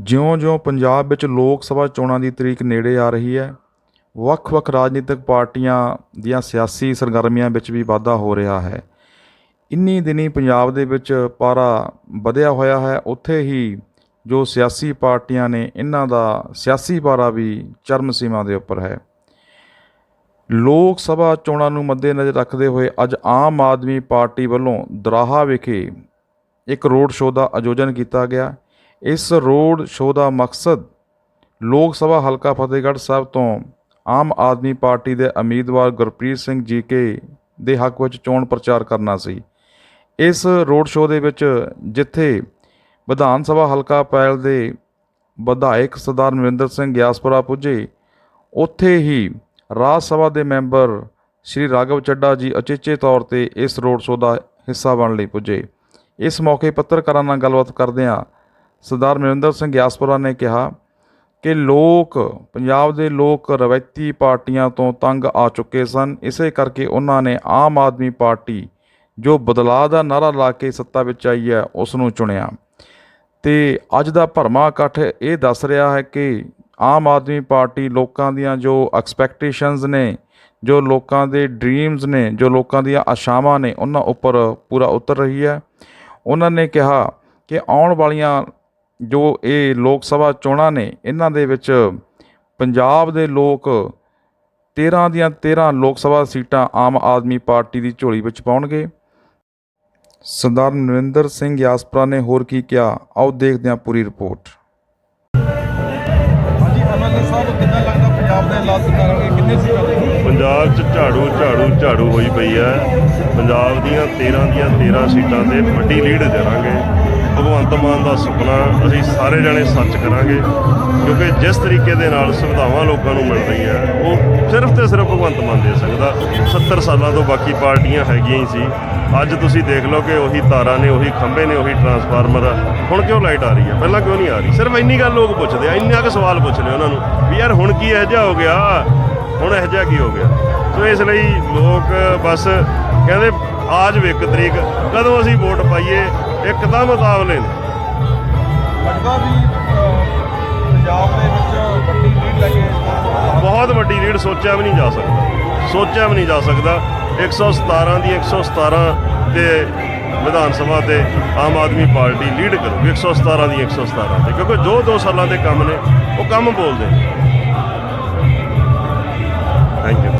ਜਿਉਂ-ਜਿਉਂ ਪੰਜਾਬ ਵਿੱਚ ਲੋਕ ਸਭਾ ਚੋਣਾਂ ਦੀ ਤਰੀਕ ਨੇੜੇ ਆ ਰਹੀ ਹੈ, ਵੱਖ-ਵੱਖ ਰਾਜਨੀਤਿਕ ਪਾਰਟੀਆਂ ਦੀਆਂ ਸਿਆਸੀ ਸਰਗਰਮੀਆਂ ਵਿੱਚ ਵੀ ਵਾਧਾ ਹੋ ਰਿਹਾ ਹੈ। ਇੰਨੀ ਦਿਨੀ ਪੰਜਾਬ ਦੇ ਵਿੱਚ ਪਾਰਾ ਵਧਿਆ ਹੋਇਆ ਹੈ। ਉੱਥੇ ਹੀ ਜੋ ਸਿਆਸੀ ਪਾਰਟੀਆਂ ਨੇ, ਇਹਨਾਂ ਦਾ ਸਿਆਸੀ ਪਾਰਾ ਵੀ ਚਰਮ ਸੀਮਾ ਦੇ ਉੱਪਰ ਹੈ। ਲੋਕ ਸਭਾ ਚੋਣਾਂ ਨੂੰ ਮੱਦੇਨਜ਼ਰ ਰੱਖਦੇ ਹੋਏ ਅੱਜ ਆਮ ਆਦਮੀ ਪਾਰਟੀ ਵੱਲੋਂ ਦਰਾਹਾ ਵਿਖੇ ਇੱਕ ਰੋਡ ਸ਼ੋਅ ਦਾ ਆਯੋਜਨ ਕੀਤਾ ਗਿਆ। ਇਸ ਰੋਡ ਸ਼ੋਅ ਦਾ ਮਕਸਦ ਲੋਕ ਸਭਾ ਹਲਕਾ ਫਤਿਹਗੜ੍ਹ ਸਾਹਿਬ ਤੋਂ ਆਮ ਆਦਮੀ ਪਾਰਟੀ ਦੇ ਉਮੀਦਵਾਰ ਗੁਰਪ੍ਰੀਤ ਸਿੰਘ ਜੀ ਕੇ ਦੇ ਹੱਕ ਵਿੱਚ ਚੋਣ ਪ੍ਰਚਾਰ ਕਰਨਾ ਸੀ। ਇਸ ਰੋਡ ਸ਼ੋਅ ਦੇ ਵਿੱਚ ਜਿੱਥੇ ਵਿਧਾਨ ਸਭਾ ਹਲਕਾ ਪੈਲ ਦੇ ਵਿਧਾਇਕ ਸਰਦਾਰ ਨਰਿੰਦਰ ਸਿੰਘ ਗਿਆਸਪੁਰਾ ਪੁੱਜੇ, ਉੱਥੇ ਹੀ ਰਾਜ ਸਭਾ ਦੇ ਮੈਂਬਰ ਸ਼੍ਰੀ ਰਾਘਵ ਚੱਡਾ ਜੀ ਅਚੇਚੇ ਤੌਰ ਤੇ ਇਸ ਰੋਡ ਸ਼ੋਅ ਦਾ ਹਿੱਸਾ ਬਣਨ ਲਈ ਪੁੱਜੇ। ਇਸ ਮੌਕੇ ਪੱਤਰਕਾਰਾਂ ਨਾਲ ਗੱਲਬਾਤ ਕਰਦਿਆਂ ਸਰਦਾਰ ਨਰਿੰਦਰ ਸਿੰਘ ਗਿਆਸਪੁਰਾ ਨੇ ਕਿਹਾ ਕਿ ਲੋਕ, ਪੰਜਾਬ ਦੇ ਲੋਕ ਰਵਾਇਤੀ ਪਾਰਟੀਆਂ ਤੋਂ ਤੰਗ ਆ ਚੁੱਕੇ ਸਨ। ਇਸੇ ਕਰਕੇ ਉਹਨਾਂ ਨੇ ਆਮ ਆਦਮੀ ਪਾਰਟੀ ਜੋ ਬਦਲਾਅ ਦਾ ਨਾਰਾ ਲਾ ਕੇ ਸੱਤਾ ਵਿੱਚ ਆਈ ਹੈ ਉਸ ਨੂੰ ਚੁਣਿਆ। ਤੇ ਅੱਜ ਦਾ ਭਰਮਾ ਇਕੱਠ ਇਹ ਦੱਸ ਰਿਹਾ ਹੈ ਕਿ ਆਮ ਆਦਮੀ ਪਾਰਟੀ ਲੋਕਾਂ ਦੀਆਂ ਜੋ ਐਕਸਪੈਕਟੇਸ਼ਨਸ ਨੇ, ਜੋ ਲੋਕਾਂ ਦੇ ਡ੍ਰੀਮਸ ਨੇ, ਜੋ ਲੋਕਾਂ ਦੀਆਂ ਆਸ਼ਾਵਾਂ ਨੇ, ਉਹਨਾਂ ਉੱਪਰ ਪੂਰਾ ਉਤਰ ਰਹੀ ਹੈ। ਉਹਨਾਂ ਨੇ ਕਿਹਾ ਕਿ ਆਉਣ ਵਾਲੀਆਂ ਜੋ ਇਹ ਲੋਕ ਸਭਾ ਚੋਣਾਂ ਨੇ, ਇਹਨਾਂ ਦੇ ਵਿੱਚ ਪੰਜਾਬ ਦੇ ਲੋਕ 13 ਦੀਆਂ 13 ਲੋਕ ਸਭਾ ਸੀਟਾਂ ਆਮ ਆਦਮੀ ਪਾਰਟੀ ਦੀ ਝੋਲੀ ਵਿੱਚ ਪਾਉਣਗੇ। ਸਰਦਾਰ ਨਰਿੰਦਰ ਸਿੰਘ ਯਾਸਪਰਾ ਨੇ ਹੋਰ ਕੀ ਕਿਹਾ? ਆਓ ਦੇਖਦੇ ਹਾਂ ਪੂਰੀ ਰਿਪੋਰਟ। ਸਾਹਿਬ, ਕਿੰਨਾ ਲੱਗਦਾ ਪੰਜਾਬ ਦੇ ਹਾਲਾਤ ਕਿੰਨੇ ਕਿੰਨੇ ਸੀਟਾਂ ਪੰਜਾਬ 'ਚ ਝਾੜੂ ਝਾੜੂ ਝਾੜੂ ਹੋਈ ਪਈ ਹੈ। ਪੰਜਾਬ ਦੀਆਂ 13 ਦੀਆਂ 13 ਸੀਟਾਂ ਤੇ ਵੱਡੀ ਲੀਡ ਦੇਵਾਂਗੇ। ਭਗਵੰਤ ਮਾਨ ਦਾ ਸੁਪਨਾ ਅਸੀਂ ਸਾਰੇ ਜਣੇ ਸੱਚ ਕਰਾਂਗੇ, ਕਿਉਂਕਿ ਜਿਸ ਤਰੀਕੇ ਦੇ ਨਾਲ ਸੁਵਿਧਾਵਾਂ ਲੋਕਾਂ ਨੂੰ ਮਿਲ ਰਹੀਆਂ, ਉਹ ਸਿਰਫ ਤੇ ਸਿਰਫ ਭਗਵੰਤ ਮਾਨ ਦੇ ਸਕਦਾ। 70 ਸਾਲਾਂ ਤੋਂ ਬਾਕੀ ਪਾਰਟੀਆਂ ਹੈਗੀਆਂ ਹੀ ਸੀ। ਅੱਜ ਤੁਸੀਂ ਦੇਖ ਲਓ ਕਿ ਉਹੀ ਤਾਰਾਂ ਨੇ, ਉਹੀ ਖੰਭੇ ਨੇ, ਉਹੀ ਟਰਾਂਸਫਾਰਮਰ ਆ। ਹੁਣ ਕਿਉਂ ਲਾਈਟ ਆ ਰਹੀ ਹੈ ਪਹਿਲਾਂ ਕਿਉਂ ਨਹੀਂ ਆ ਰਹੀ? ਸਿਰਫ ਇੰਨੀ ਗੱਲ ਲੋਕ ਪੁੱਛਦੇ ਆ, ਇੰਨਾ ਕੁ ਸਵਾਲ ਪੁੱਛ ਲਿਓ ਉਹਨਾਂ ਨੂੰ ਵੀ ਯਾਰ ਹੁਣ ਕੀ ਇਹੋ ਜਿਹਾ ਹੋ ਗਿਆ? ਹੁਣ ਇਹੋ ਜਿਹਾ ਕੀ ਹੋ ਗਿਆ? ਸੋ ਇਸ ਲਈ ਲੋਕ ਬਸ ਕਹਿੰਦੇ, ਆਜ ਵੀ ਇੱਕ ਤਰੀਕ, ਕਦੋਂ ਅਸੀਂ ਵੋਟ ਪਾਈਏ? ਇੱਕਦਮ ਮੁਕਾਬਲੇ ਨੇ। ਲੱਗਦਾ ਵੀ ਪੰਜਾਬ ਦੇ ਵਿੱਚ ਵੱਡੀ ਲੀਡ ਲੈ ਕੇ ਬਹੁਤ ਵੱਡੀ ਲੀਡ ਸੋਚਿਆ ਵੀ ਨਹੀਂ ਜਾ ਸਕਦਾ। ਸੋਚਿਆ ਵੀ ਨਹੀਂ ਜਾ ਸਕਦਾ। 117 ਦੀ 117 ਤੇ ਵਿਧਾਨ ਸਭਾ ਤੇ ਆਮ ਆਦਮੀ ਪਾਰਟੀ ਲੀਡ ਕਰੂਗੀ। 117 ਦੀ 117 ਤੇ। ਕਿਉਂਕਿ ਜੋ 2 ਸਾਲਾਂ ਦੇ ਕੰਮ ਨੇ ਉਹ ਕੰਮ ਬੋਲਦੇ ਨੇ। Thank you